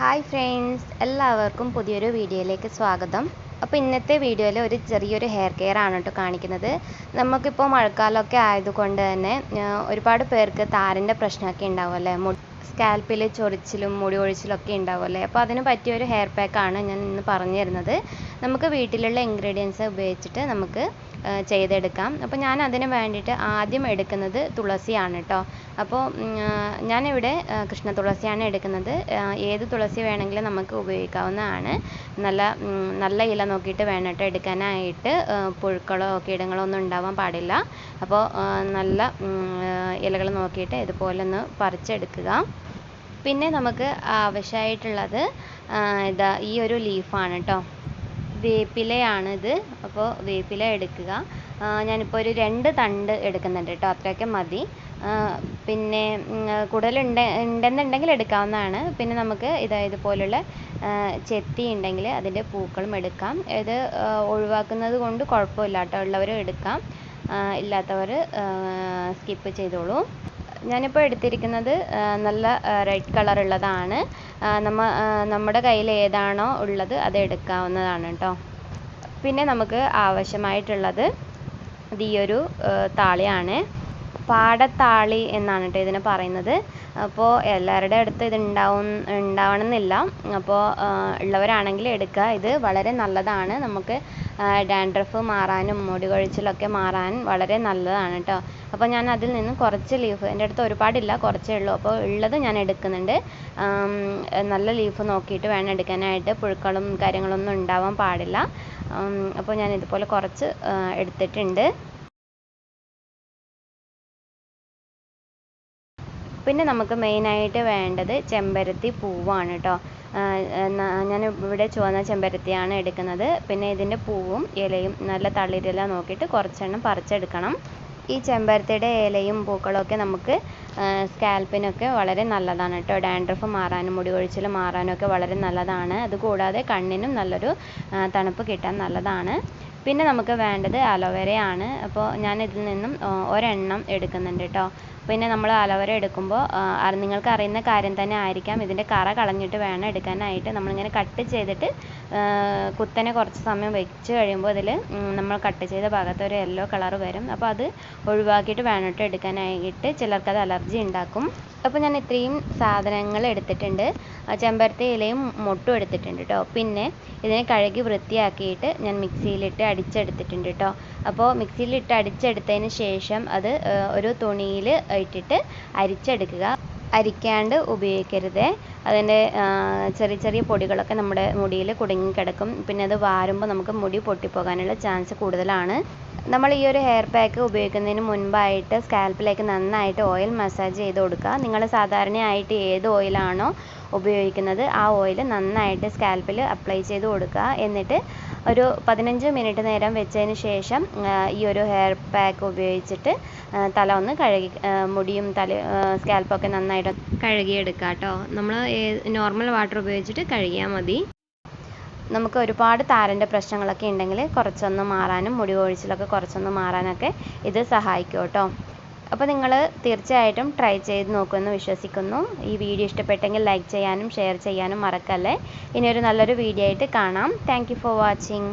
Hi friends എല്ലാവർക്കും പുതിയൊരു വീഡിയോയിലേക്ക് സ്വാഗതം. അപ്പോൾ ഇന്നത്തെ വീഡിയോയിൽ ഒരു ചെറിയൊരു ഹെയർ കെയർ ആണ് കേട്ടോ കാണിക്കുന്നത്. നമുക്കിപ്പോൾ മഴക്കാലമൊക്കെ ആയതുകൊണ്ട് തന്നെ ഒരുപാട് പേർക്ക് താരന്റെ പ്രശ്നമൊക്കെ ഉണ്ടാവുമല്ലേ സ്കാൽപ്പിൽ ചൊറിച്ചിലും മുടി കൊഴിച്ചിലും ഒഴിച്ചിലൊക്കെ ഉണ്ടാവുമല്ലേ? അപ്പോൾ അതിന് പറ്റിയ ഒരു ഹെയർ പാക്കാണ് ഞാൻ ഇന്ന് പറഞ്ഞു തരുന്നത്. നമുക്ക് വീട്ടിലുള്ള ഇൻഗ്രീഡിയൻസ് ഉപയോഗിച്ചിട്ട് നമുക്ക് ചെയ്തെടുക്കാം. അപ്പോൾ ഞാൻ അതിന് വേണ്ടിയിട്ട് ആദ്യം എടുക്കുന്നത് തുളസിയാണ് കേട്ടോ അപ്പോൾ ഞാനിവിടെ കൃഷ്ണ തുളസിയാണ് എടുക്കുന്നത്. ഏത് തുളസി വേണമെങ്കിലും നമുക്ക് ഉപയോഗിക്കാവുന്നതാണ്. നല്ല നല്ല ഇല നോക്കിയിട്ട് വേണം കേട്ടോ എടുക്കാനായിട്ട് പുഴുക്കളോ കീടങ്ങളോ ഒന്നും ഉണ്ടാവാൻ പാടില്ല. അപ്പോൾ നല്ല ഇലകൾ നോക്കിയിട്ട് ഇതുപോലെ ഒന്ന് പറിച്ചെടുക്കുക. പിന്നെ നമുക്ക് ആവശ്യമായിട്ടുള്ളത് ഇതാ ഈ ഒരു ലീഫാണ് കേട്ടോ വേപ്പിലയാണിത്. അപ്പോൾ വേപ്പില എടുക്കുക. ഞാനിപ്പോൾ ഒരു രണ്ട് തണ്ട് എടുക്കുന്നുണ്ട് കേട്ടോ അത്രയൊക്കെ മതി. പിന്നെ കൂടുതലുണ്ട് ഉണ്ടെന്നുണ്ടെങ്കിൽ എടുക്കാവുന്നതാണ്. പിന്നെ നമുക്ക് ഇതാ ഇതുപോലുള്ള ചെത്തി ഉണ്ടെങ്കിൽ അതിന്റെ പൂക്കളും എടുക്കാം. ഇത് ഒഴിവാക്കുന്നത് കൊണ്ട് കുഴപ്പമില്ല കേട്ടോ ഉള്ളവർ എടുക്കാം. ഇല്ലാത്തവർ സ്കിപ്പ് ചെയ്തോളൂ. ഞാനിപ്പോൾ എടുത്തിരിക്കുന്നത് നല്ല റെഡ് കളർ ഉള്ളതാണ്. നമ്മ നമ്മുടെ കയ്യിൽ ഏതാണോ ഉള്ളത് അത് എടുക്കാവുന്നതാണ് കേട്ടോ പിന്നെ നമുക്ക് ആവശ്യമായിട്ടുള്ളത് ഇത് ഈ ഒരു താളിയാണ്. പാടത്താളി എന്നാണ് കേട്ടോ ഇതിനെ പറയുന്നത്. അപ്പോൾ എല്ലാവരുടെ അടുത്ത് ഇത് ഉണ്ടാവും ഉണ്ടാവണമെന്നില്ല. അപ്പോൾ ഉള്ളവരാണെങ്കിൽ എടുക്കുക. ഇത് വളരെ നല്ലതാണ്. നമുക്ക് ഡാൻഡ്രഫ് മാറാനും മുടി കൊഴിച്ചിലൊക്കെ മാറാൻ വളരെ നല്ലതാണ് കേട്ടോ അപ്പോൾ ഞാൻ അതിൽ നിന്നും കുറച്ച് ലീഫ് എന്റെ അടുത്ത് ഒരുപാടില്ല കുറച്ചേ ഉള്ളൂ. അപ്പോൾ ഉള്ളത് ഞാൻ എടുക്കുന്നുണ്ട്. നല്ല ലീഫ് നോക്കിയിട്ട് വേണം എടുക്കാനായിട്ട്. പുഴുക്കളും കാര്യങ്ങളൊന്നും ഉണ്ടാവാൻ പാടില്ല. അപ്പോൾ ഞാൻ ഇതുപോലെ കുറച്ച് എടുത്തിട്ടുണ്ട്. പിന്നെ നമുക്ക് മെയിനായിട്ട് വേണ്ടത് ചെമ്പരത്തി പൂവാണ് കേട്ടോ ഞാൻ ഇവിടെ ചുവന്ന ചെമ്പരത്തിയാണ് എടുക്കുന്നത്. പിന്നെ ഇതിന്റെ പൂവും ഇലയും നല്ല തളിരില നോക്കിയിട്ട് കുറച്ചെണ്ണം പറിച്ചെടുക്കണം. ഈ ചെമ്പരത്തിയുടെ ഇലയും പൂക്കളൊക്കെ നമുക്ക് സ്കാൽപ്പിനൊക്കെ വളരെ നല്ലതാണ് കേട്ടോ ഡാൻഡ്രഫ് മാറാനും മുടി കൊഴിച്ചിൽ മാറാനും ഒക്കെ വളരെ നല്ലതാണ്. അതുകൂടാതെ കണ്ണിനും നല്ലൊരു തണുപ്പ് കിട്ടാൻ നല്ലതാണ്. പിന്നെ നമുക്ക് വേണ്ടത് അലോവേരയാണ്. അപ്പോൾ ഞാൻ ഇതിൽ നിന്നും ഒരെണ്ണം എടുക്കുന്നുണ്ട് കേട്ടോ പിന്നെ നമ്മൾ അലോവേര എടുക്കുമ്പോൾ നിങ്ങൾക്ക് അറിയുന്ന കാര്യം തന്നെ ആയിരിക്കാം. ഇതിന്റെ കറ കളഞ്ഞിട്ട് വേണം എടുക്കാനായിട്ട്. നമ്മളിങ്ങനെ കട്ട് ചെയ്തിട്ട് കുത്തനെ കുറച്ച് സമയം വെച്ച് കഴിയുമ്പോൾ ഇതിൽ നമ്മൾ കട്ട് ചെയ്ത ഭാഗത്ത് ഒരു യെല്ലോ കളർ വരും. അപ്പോൾ അത് ഒഴിവാക്കിയിട്ട് വേണം കേട്ടോ എടുക്കാനായിട്ട്. ചിലർക്ക് അത് അലർജി ഉണ്ടാക്കും. അപ്പോൾ ഞാൻ ഇത്രയും സാധനങ്ങൾ എടുത്തിട്ടുണ്ട്. ചെമ്പരത്തി ഇലയും മൊട്ടും എടുത്തിട്ടുണ്ട് കേട്ടോ പിന്നെ ഇതിനെ കഴുകി വൃത്തിയാക്കിയിട്ട് ഞാൻ മിക്സിയിലിട്ട് അടിച്ചെടുത്തിട്ടുണ്ട് കേട്ടോ അപ്പോൾ മിക്സിയിലിട്ട് അടിച്ചെടുത്തതിന് ശേഷം അത് ഒരു തുണിയിൽ ഇട്ടിട്ട് അരിച്ചെടുക്കുക. അരിക്കാണ്ട് ഉപയോഗിക്കരുത്. അതിന്റെ ചെറിയ ചെറിയ പൊടികളൊക്കെ നമ്മുടെ മുടിയിൽ കുടുങ്ങി കിടക്കും. പിന്നെ അത് വാരുമ്പോൾ നമുക്ക് മുടി പൊട്ടിപ്പോകാനുള്ള ചാൻസ് കൂടുതലാണ്. നമ്മൾ ഈ ഒരു ഹെയർ പാക്ക് ഉപയോഗിക്കുന്നതിന് മുൻപായിട്ട് സ്കാൽപ്പിലേക്ക് നന്നായിട്ട് ഓയിൽ മസാജ് ചെയ്ത് കൊടുക്കുക. നിങ്ങൾ സാധാരണയായിട്ട് ഏത് ഓയിലാണോ ഉപയോഗിക്കുന്നത് ആ ഓയിൽ നന്നായിട്ട് സ്കാൽപ്പിൽ അപ്ലൈ ചെയ്ത് കൊടുക്കുക. എന്നിട്ട് ഒരു പതിനഞ്ച് മിനിറ്റ് നേരം വെച്ചതിന് ശേഷം ഈ ഒരു ഹെയർ പാക്ക് ഉപയോഗിച്ചിട്ട് തല ഒന്ന് കഴുകി മുടിയും തല സ്കാൽപ്പൊക്കെ നന്നായിട്ട് കഴുകിയെടുക്കുക കേട്ടോ. നമ്മൾ നോർമൽ വാട്ടർ ഉപയോഗിച്ചിട്ട് കഴുകിയാൽ മതി. നമുക്ക് ഒരുപാട് താരന്റെ പ്രശ്നങ്ങളൊക്കെ ഉണ്ടെങ്കിൽ കുറച്ചൊന്ന് മാറാനും മുടി കൊഴിച്ചിലൊക്കെ കുറച്ചൊന്ന് മാറാനൊക്കെ ഇത് സഹായിക്കും കേട്ടോ. അപ്പോൾ നിങ്ങൾ തീർച്ചയായിട്ടും ട്രൈ ചെയ്ത് നോക്കുമെന്ന് വിശ്വസിക്കുന്നു. ഈ വീഡിയോ ഇഷ്ടപ്പെട്ടെങ്കിൽ ലൈക്ക് ചെയ്യാനും ഷെയർ ചെയ്യാനും മറക്കല്ലേ. ഇനി ഒരു നല്ലൊരു വീഡിയോ ആയിട്ട് കാണാം. Thank for watching